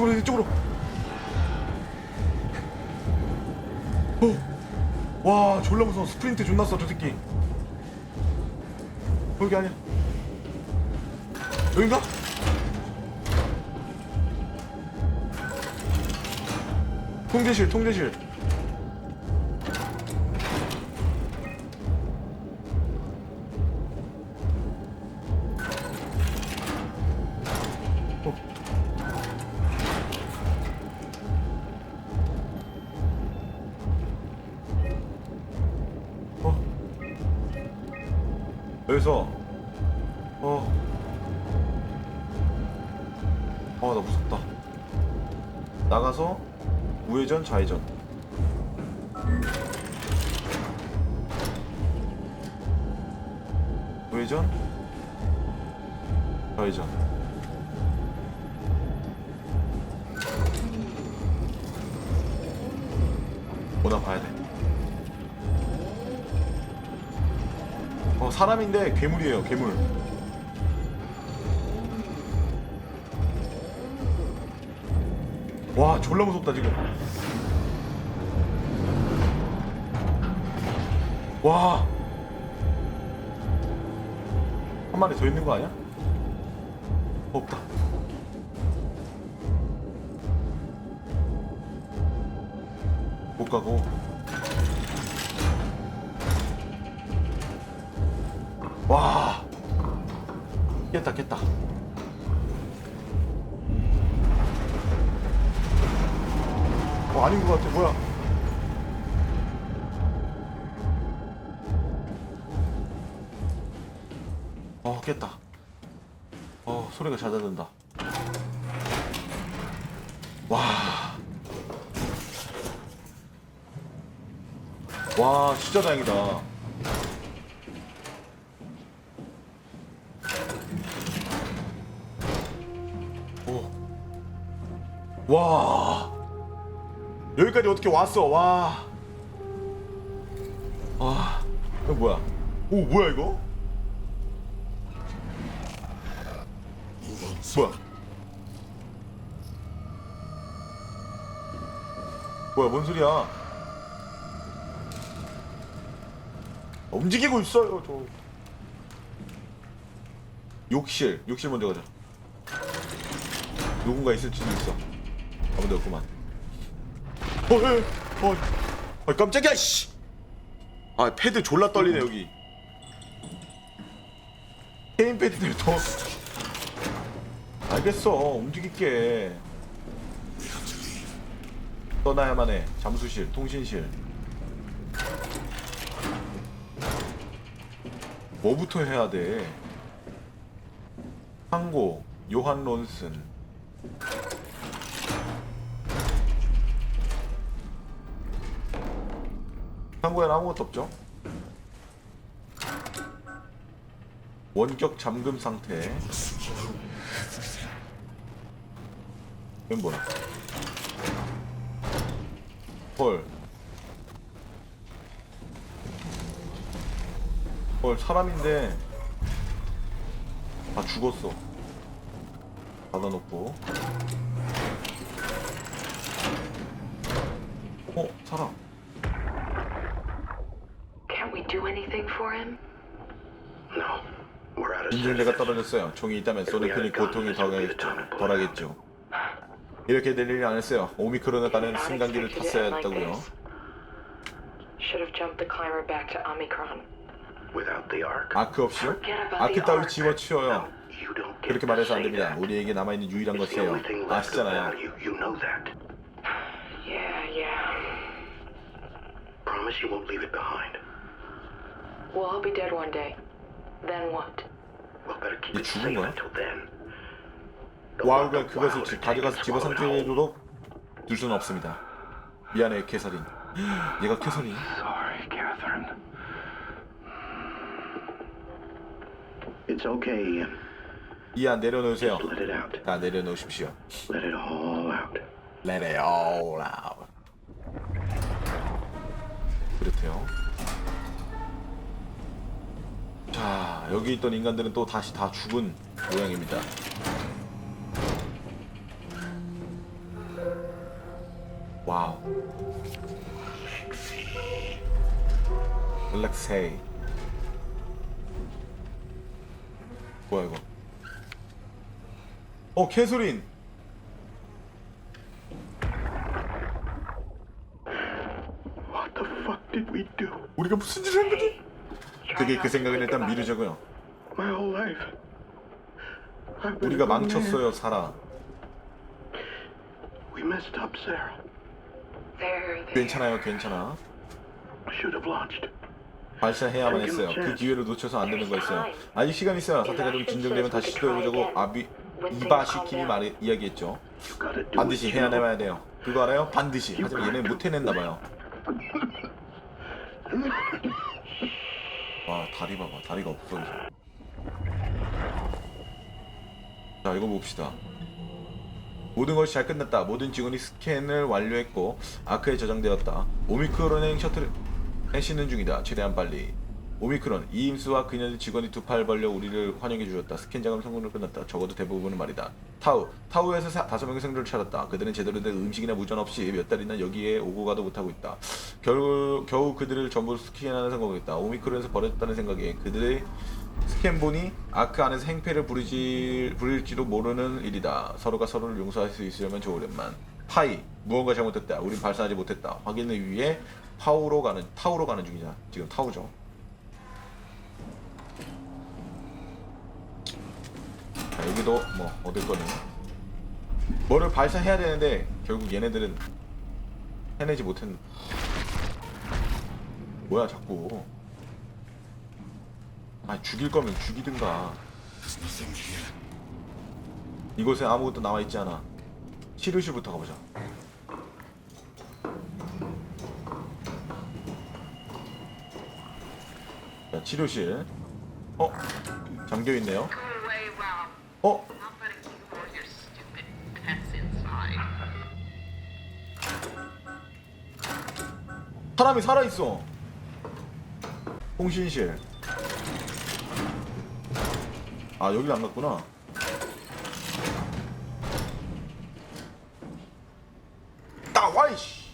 이쪽으로 이쪽으로. 어. 와 졸라 무서워. 스프린트 존나 써저 새끼. 여기 아니야. 여긴가? 통제실 통제실 여기서 어. 어, 나 무섭다. 나가서 우회전, 좌회전. 우회전, 좌회전. 오나 봐야 돼. 어, 사람인데 괴물이에요, 괴물. 와, 졸라 무섭다, 지금. 와. 한 마리 더 있는 거 아니야? 없다. 못 가고. 와. 깼다, 깼다. 어, 아닌 것 같아. 뭐야? 어, 깼다. 어, 소리가 잦아든다. 와. 와, 진짜 다행이다. 와. 여기까지 어떻게 왔어? 와. 아. 이거 뭐야? 오, 뭐야 이거? 뭐야? 뭐야, 뭔 소리야? 움직이고 있어요, 저. 욕실, 욕실 먼저 가자. 누군가 있을 수도 있어. 어, 에, 어, 아, 깜짝이야, 씨. 아, 패드 졸라 떨리네 여기. 게임 패드들 더. 알겠어, 움직일게. 떠나야만 해. 잠수실, 통신실. 뭐부터 해야 돼? 항고, 요한 론슨. 항고에는 아무것도 없죠? 원격 잠금 상태. 이건 뭐야? 헐. 헐, 사람인데. 아, 죽었어. 닫아놓고. 어, 사람. Can't we do anything for him? No. We're out of 인질대가 떨어졌어요. 종이 있다면 소네크니 고통이 덜하겠- 덜하겠죠. 이렇게 될 일이 아니었어요. 가는 Not 승강기를 탔어야 했다고요. this. Should have jumped the climber back to Omicron. without the ark. 아크 없이요? 아크 따위 get 그렇게 말해서 안 됩니다. 우리에게 남아있는 유일한 것이에요. 아시잖아요. Promise you won't leave it behind. Well, I'll be dead one day. Then what? Well, better keep it 죽은 safe 거야? until then. 와우가 그것을 지- 가져가서 it 집어 swallow it whole. 상태로도 둘 수는 없습니다. 미안해, 캐서린. 얘가 캐서린. Sorry, Catherine. It's okay, Ian. 이안 내려놓으세요. Let it out. 다 내려놓으십시오. Let it all out. Let it all out. 그렇대요. 자, 여기 있던 인간들은 또 다시 다 죽은 모양입니다. 와우. 릴렉세이. 뭐야 이거? 어 캐서린. What the fuck did we do? 우리가 무슨 짓을 한 거지? 그게 그 생각은 일단 미루자고요. 우리가. 망쳤어요, 사라. 괜찮아요, 괜찮아. 발사해야만 했어요. 그 기회를 놓쳐서 안 되는 거였어요. 아직 시간 있어요. 사태가 좀 진정되면 다시 시도해보자고 아비 이바시킴이 말 이야기했죠. 반드시. 해야만 돼요. 그거 알아요? 반드시. 하지만 얘네 못 해냈나 봐요. 와 다리 봐봐. 다리가 없어 이제. 자 이거 봅시다. 모든 것이 잘 끝났다. 모든 직원이 스캔을 완료했고 아크에 저장되었다. 오미크론행 셔틀 해시는 중이다. 최대한 빨리. 오미크론 이임스와 그녀의 직원이 두 팔 벌려 우리를 환영해 주었다. 스캔 작업 성공으로 끝났다. 적어도 대부분은 말이다. 타우 타우에서 사, 다섯 명의 생존을 찾았다. 그들은 제대로 된 음식이나 무전 없이 몇 달이나 여기에 오고 가도 못하고 있다. 겨우 겨우 그들을 전부 스캔하는 성공했다. 오미크론에서 버렸다는 생각에 그들의 스캔본이 아크 안에서 행패를 부리지, 부릴지도 모르는 일이다. 서로가 서로를 용서할 수 있으려면 좋으련만. 파이, 무언가 잘못됐다. 우린 발사하지 못했다. 확인을 위해 파우로 가는, 타우로 가는 중이다. 지금 타우죠. 자, 여기도 뭐 얻을 거는 뭐를 발사해야 되는데 결국 얘네들은 해내지 못한 뭐야 자꾸. 아 죽일 거면 죽이든가. 이곳에 아무것도 나와 있지 않아. 치료실부터 가보자. 자 치료실. 어? 잠겨 있네요 inside. 사람이 살아 있어. 통신실. 아 여기 안 갔구나. 나와 이씨.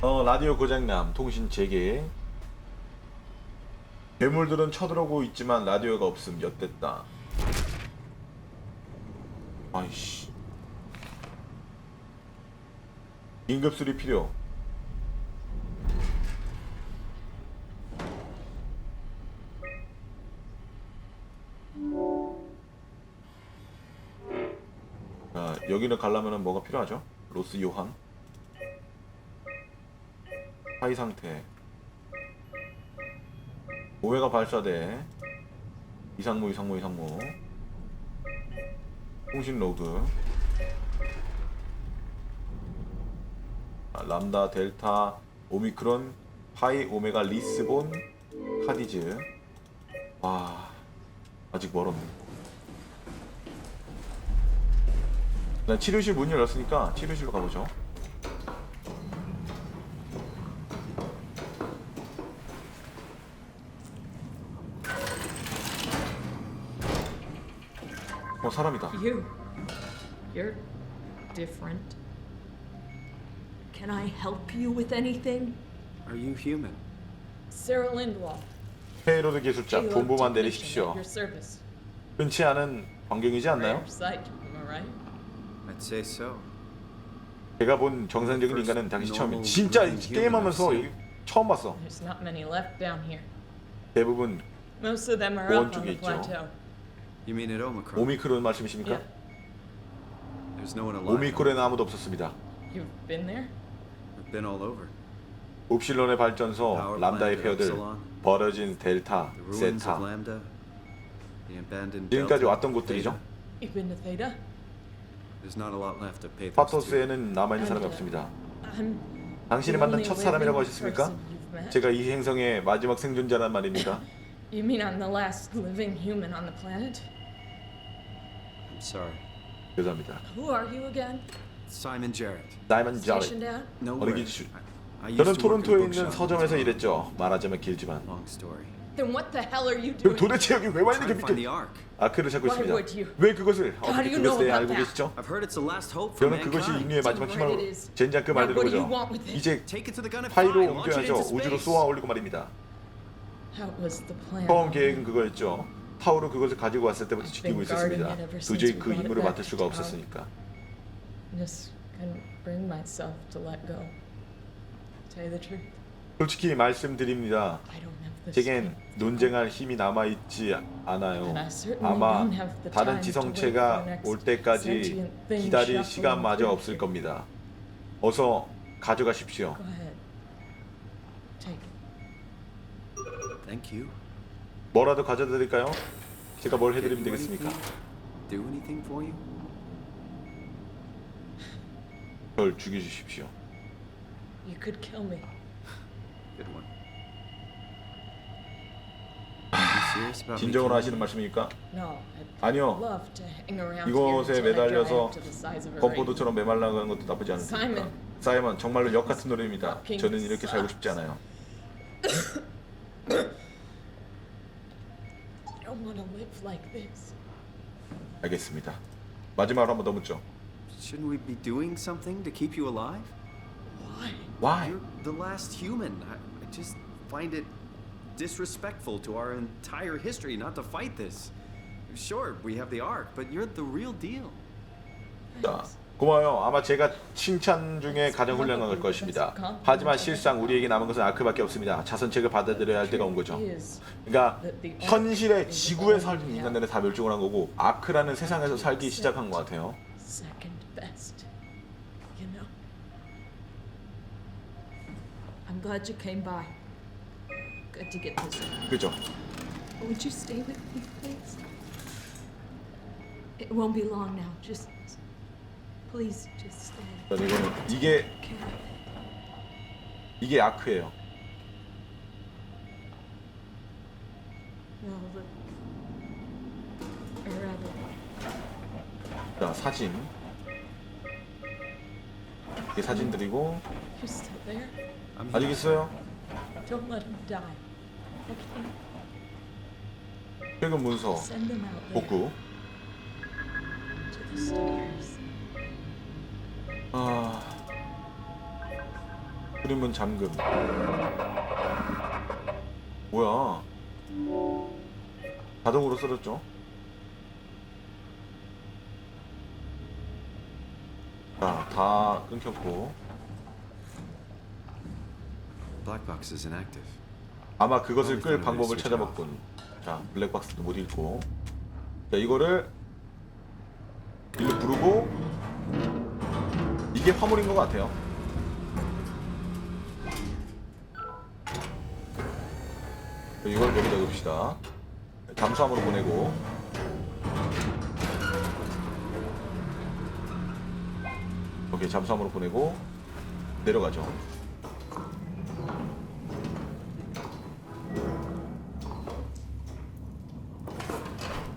어 라디오 고장남 통신 재개. 괴물들은 쳐들어오고 있지만 라디오가 없음 엿됐다. 아이씨. 긴급수리 필요. 자, 여기를 가려면 뭐가 필요하죠? 로스 요한. 하이 상태. 오해가 발사돼. 이상무, 이상무, 이상무. 통신 로그. 아, 람다, 델타, 오미크론, 파이, 오메가, 리스본, 카디즈. 와, 아직 멀었네. 난 치료실 문 열었으니까 치료실로 가보죠. 사람이다. You. You're different. Can I help you with anything? Are you human? Sarah Lindwall. 페이로드 기술자 Halo 본부만 technician 내리십시오. at Your service. 흔치 않은 광경이지 않나요? Rare sight, am I right? I'd say so. 제가 본 정상적인 인간은 당시 처음이 진짜 게임하면서 여기 처음 봤어. There's not many left down here. 대부분 Most of them are up on 쪽에 the 있죠. plateau. You mean at Omicron? 오미크론 말씀이십니까? Yeah. There's no one alive. 오미크론에는 아무도 없었습니다. You've been there? I've been all over. 옵실론의 발전소, 람다의 폐허들, 버려진 델타, The ruins of 세타. Lambda. The abandoned 지금까지 Delta, 왔던 곳들이죠. Theta. You've been to Theta? There's not a lot left to pay thanks to. 파토스에는 남아있는 사람이 없습니다. I'm 당신이 the 만난 첫 사람이라고 하셨습니까? 제가 이 행성의 마지막 생존자란 말입니다. You mean I'm the last living human on the planet? I'm sorry. 죄송합니다. Who are you again? Simon Jarrett. 자리. out? No 어느 way. 기주- I, I used 저는 to work in a 토론토에 있는 bookshop in 서점에서. 일했죠. 말하자면 길지만 Long story. Then what the hell are you 그럼 doing? 도대체 여기 왜 와 있는 게 Trying to find the 밑에 ark. 아크를 찾고 Why 있습니다. would you? 왜 그것을 How do 어떻게 you know 그것에 about 알고 that? 계시죠? I've heard it's the last hope for 저는 그것이. 인류의 마지막 희망으로 it is. 젠장 그 말대로 Now, what do 그죠. you want with it? 이제 Take it to the gun and 파이로 fly. Launch it 옮겨야죠. into 우주로 space. 쏘아 올리고 말입니다. That was the plan. 처음 계획은 그거였죠. 타우로 그것을 가지고 왔을 때부터 지키고 있었습니다. 도저히 그 임무를 맡을 to 수가. 없었으니까. 솔직히 말씀드립니다. I don't have the 제겐. 논쟁할 힘이 남아 있지 않아요. 아마 don't have the 다른 지성체가 올 때까지 기다릴 시간마저 없을. 겁니다. 어서 가져가십시오. Thank you. 뭐라도 가져다 드릴까요? 제가 뭘 해드리면 되겠습니까? anything? Do anything for you? 절 죽여주십시오. You could kill me. Good one. Are you serious about me 진정으로 killing 하시는? 말씀입니까? No, I'd 아니요. love to hang around 이곳에 here until I dry 매달려서 up to the size of a 건포도처럼 메말라가는 것도 나쁘지 않습니까? 사이먼. 사이먼 정말로 역 같은 노래입니다. 저는 이렇게 살고 싶지 않아요. I don't want to live like this. 알겠습니다. 마지막으로 한 번 더 묻죠. Shouldn't we be doing something to keep you alive? Why? Why? You're the last human. I, I just find it disrespectful to our entire history not to fight this. Sure, we have the Ark, but you're the real deal. 자, 고마워요. 아마 제가 칭찬 중에 가장 훌륭한 걸 것입니다. 하지만 실상 우리에게 남은 것은 아크밖에 없습니다. 자선책을 받아들여야 할 때가 온 거죠. 그러니까 현실의 지구에 사는 인간들은 다 멸종을 한 거고 아크라는 세상에서 살기 시작한 것 같아요. 그죠? Would you stay with me, please? It won't be long now. Just please, just stay. 자, 이거는 이게 Okay. 이게 아크예요. Or rather, 자, 사진. 이게 사진들이고 you're still there. I'm 아직 있어요. Don't let him die. Okay. 최근 문서 Send them out there 복구. to the stars. 아. 그림은 잠금. 뭐야? 자동으로 쓰러졌죠? 자, 다 끊겼고 is inactive. 아마 그것을 끌 방법을 찾아봤군. 자, 블랙박스도 못 읽고. 자, 이거를 일로 부르고 이게 화물인 것 같아요. 자, 이걸 여기다 넣읍시다. 잠수함으로 보내고. 오케이, 잠수함으로 보내고 내려가죠.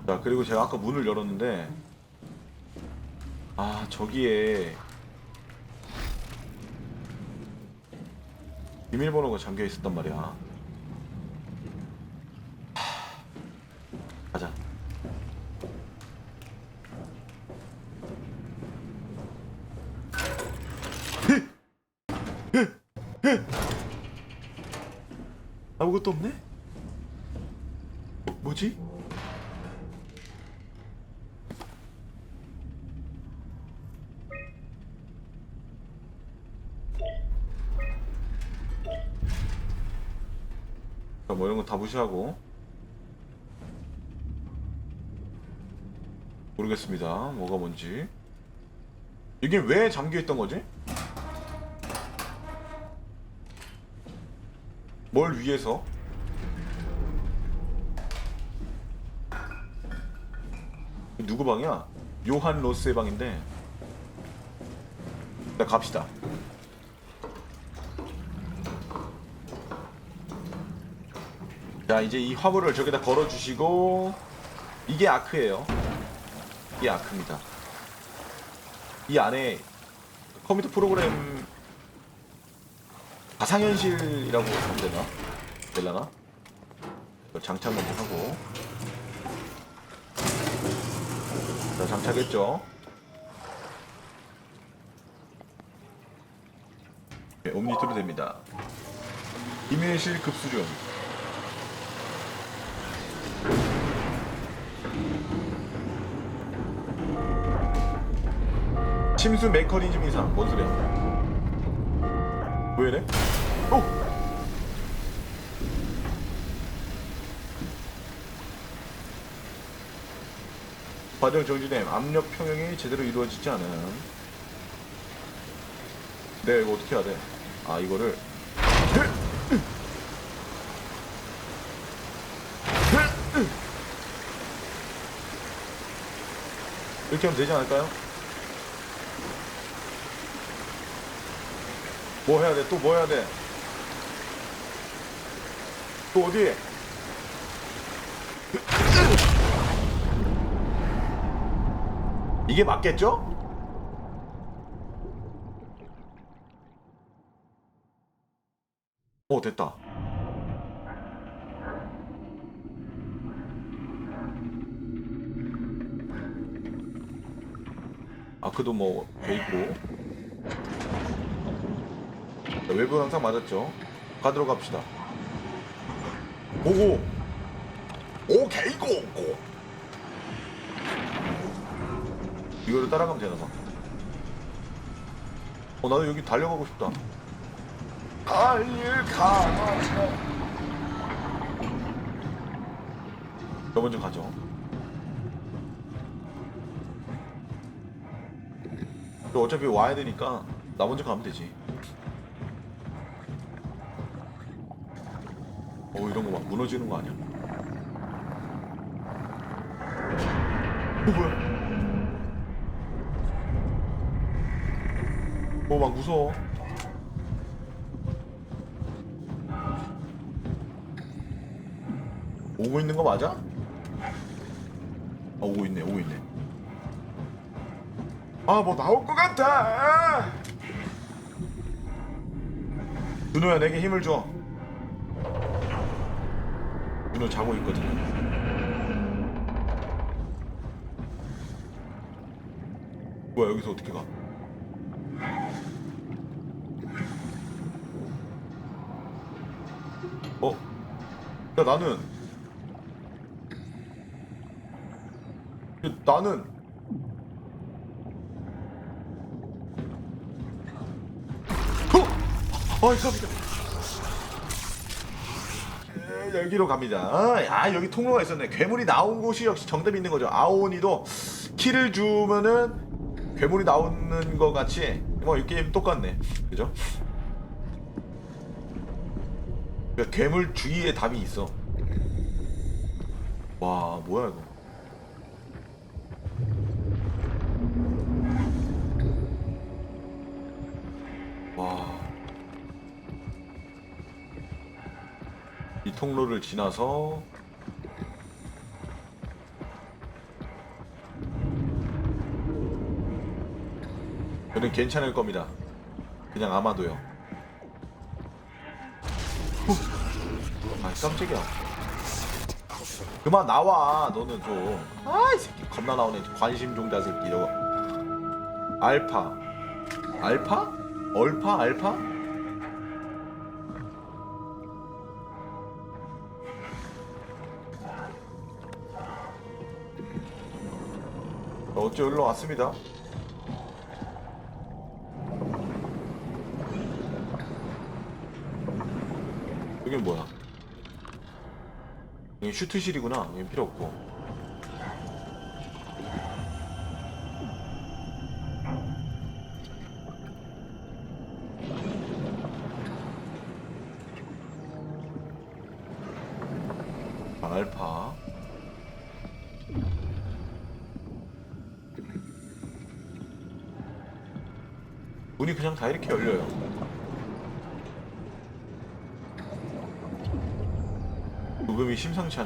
자 그리고 제가 아까 문을 열었는데 아 저기에 비밀번호가 잠겨 있었단 말이야 하, 가자 아무것도 없네? 뭐, 뭐지? 이런 거 다 무시하고 모르겠습니다. 뭐가 뭔지 이게 왜 잠겨 있던 거지? 뭘 위해서? 누구 방이야? 요한 로스의 방인데. 자 갑시다. 자 이제 이 화물을 저기다 걸어주시고 이게 아크예요. 이게 아크입니다. 이 안에 컴퓨터 프로그램 가상현실이라고 하면 되나? 될라나? 장착 먼저 하고. 자 장착했죠? 네, 옴니트로 됩니다. 이메실 급수준 침수 메커니즘 이상 뭔 소리야 왜 이래? 오! 과정 정지됨 압력 평형이 제대로 이루어지지 않은 네 이거 어떻게 해야 돼? 아 이거를 이렇게 하면 되지 않을까요? 뭐 해야 돼? 또 뭐 해야 돼? 또 어디? 이게 맞겠죠? 오 됐다. 아크도 뭐 돼 있고 자, 외부 항상 맞았죠. 가도록 갑시다. 고고. 오케이 고고. 이거를 따라가면 되나 봐. 어 나도 여기 달려가고 싶다. 달려가. 저 먼저 가죠. 저 어차피 와야 되니까 나 먼저 가면 되지. 어 이런 거 막 무너지는 거 아니야? 어 뭐야? 어막 무서워. 오고 있는 거 맞아? 아 오고 있네 오고 있네. 아 뭐 나올 것 같아. 준호야 내게 힘을 줘. 준호 자고 있거든요. 뭐야 여기서 어떻게 가? 어? 야 나는 야, 나는 어? 어이 깜짝이야 에, 여기로 갑니다 아 여기 통로가 있었네 괴물이 나온 곳이 역시 정답이 있는 거죠 아오니도 키를 주면은 괴물이 나오는 것 같이 뭐 이 게임 똑같네 그죠? 그러니까 괴물 주위에 답이 있어. 와, 뭐야 이거? 통로를 지나서 저는 괜찮을 겁니다. 그냥 아마도요. 아 깜짝이야 그만 나와 너는 좀 아이 새끼 겁나 나오네 관심 종자 새끼 이거 알파 알파? 얼파? 알파? 어째 여기로 왔습니다 여긴 뭐야? 여기 슈트실이구나. 여긴 필요 없고.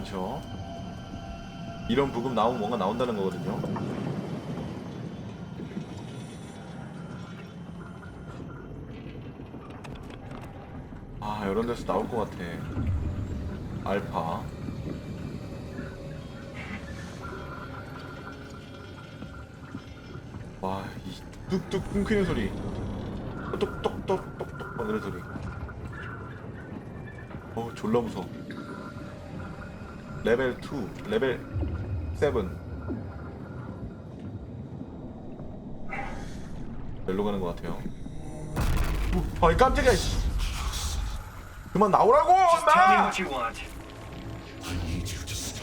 많죠. 이런 부금 나오면 뭔가 나온다는 거거든요. 아 이런 데서 나올 것 같아. 알파. 와, 이 뚝뚝 끊기는 소리. 똑똑똑똑똑 하는 소리. 어, 졸라 무서워. 레벨 2, 레벨 7. 열로 가는 것 같아요. 어, 아이 깜짝이야. 씨. 그만 나오라고 나.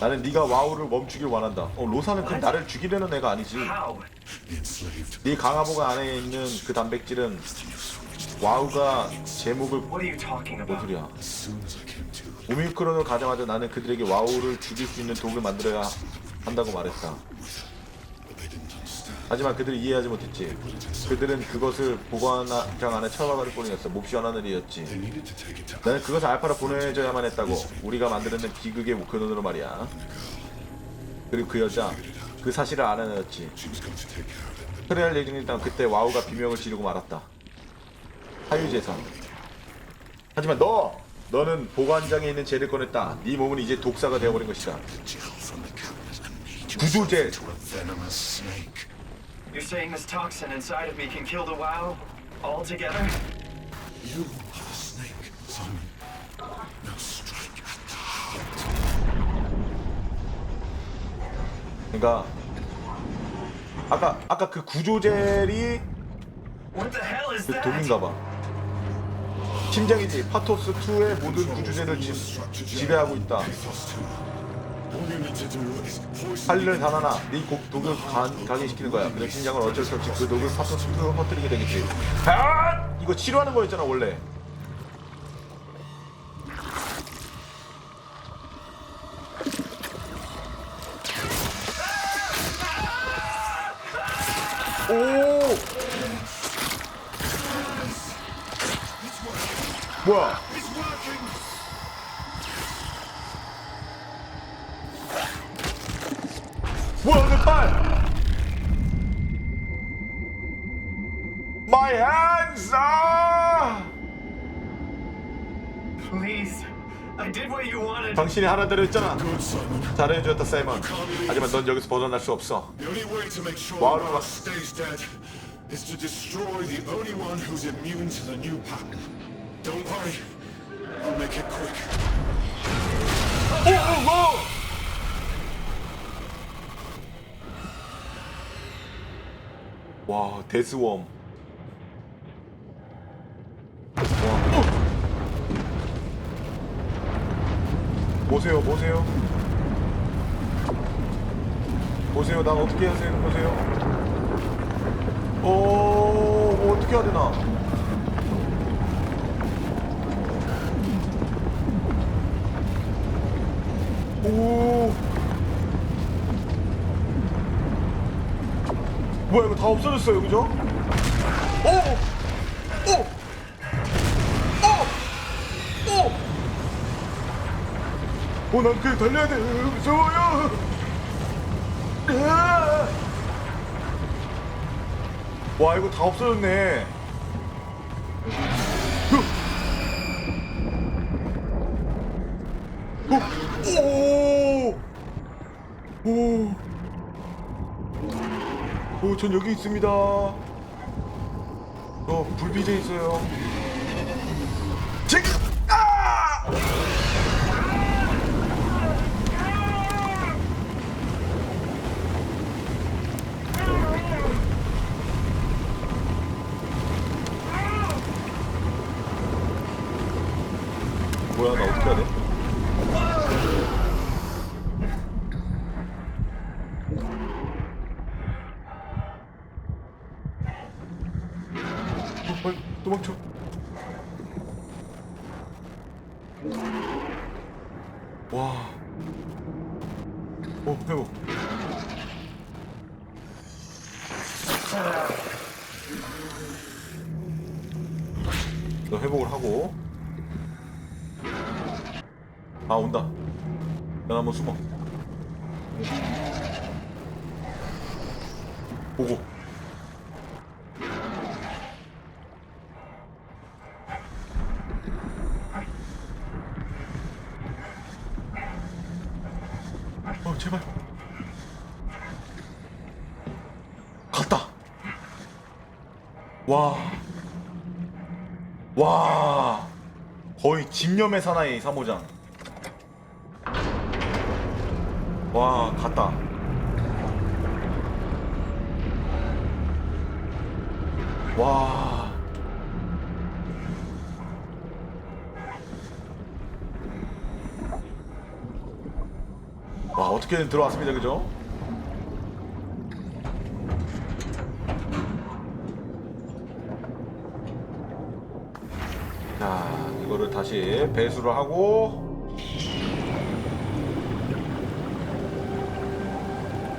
나는 네가 와우를 멈추길 원한다. 어, 로사는 그럼 나를 죽이려는 애가 아니지. 네 강화복 안에 있는 그 단백질은 와우가 제목을 뭔? 소리야? 오미크론을 가자마자 나는 그들에게 와우를 죽일 수 있는 독을 만들어야 한다고 말했다. 하지만 그들이 이해하지 못했지. 그들은 그것을 보관장 안에 처박아둘 뿐이었어. 몹시 원하는 일이었지. 나는 그것을 알파로 보내줘야만 했다고. 우리가 만들어낸 비극의 근원으로 말이야. 그리고 그 여자, 그 사실을 알아내었지. 그래야 할 예정이었다면 그때 와우가 비명을 지르고 말았다. 사유재산. 하지만 너! 너는 보관장에 있는 젤을 꺼냈다. 네 몸은 이제 독사가 되어버린 것이다. 구조젤. You're saying this toxin inside of me can kill the WoW altogether? 그러니까 아까 아까 그 구조젤이 What the hell is 그 that? 독인가봐. 심장이지. 파토스 2의 모든 구조젤을 지, 지배하고 있다. 할 일은 단 하나. 네 곡, 독을 간, 각인시키는 거야. 그냥 심장을 어쩔 수 없이 그 독을 파토스 2로 퍼뜨리게 되겠지. 아! 이거 치료하는 거였잖아 원래. My hands! 아! Please. I did what you wanted. 당신이 하라대로 했잖아. 잘해줬다 사이먼. 하지만 넌 여기서 벗어날 수 없어. The only way to make sure Wow. Ross stays dead is to destroy the only one who's immune to the new pattern. Don't worry, I'll make it quick. 오, 오, 오! 와, 데스웜. 보세요, 보세요. 보세요, 난 어떻게 해야 되는 보세요. 오, 뭐 어떻게 해야 되나? 오. 뭐야 이거 다 없어졌어요 그죠? 오! 오! 오! 오, 난 그냥 달려야 돼. 무서워요. 으아! 와, 이거 다 없어졌네. 오! 오! 오, 전 여기 있습니다. 어, 불빛에 있어요. 지금! 아! 뭐야, 나 어떻게 해야 돼? 어, 빨리 도망쳐. 와. 어, 회복. 너 회복을 하고. 아, 온다. 난 한번 숨어. 보고. 어 제발 갔다 와. 와. 거의 집념의 사나이 사모장. 와, 갔다. 와. 와, 어떻게든 들어왔습니다. 그죠? 자, 이거를 다시 배수를 하고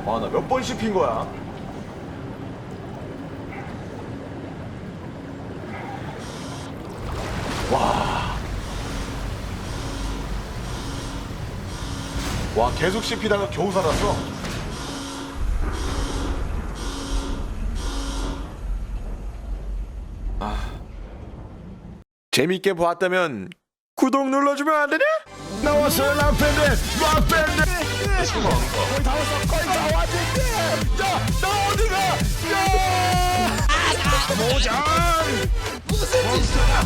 아, 나 몇 번 씹힌 거야? 와. 와, 계속 씹히다가 겨우 살았어. 재밌게 보았다면 구독 눌러주면 안 되냐? 나왔어요 락밴드 락밴드. 거의 다 왔어 거의 다 왔는데 야나 어디가? 야 모장 무슨 짓이야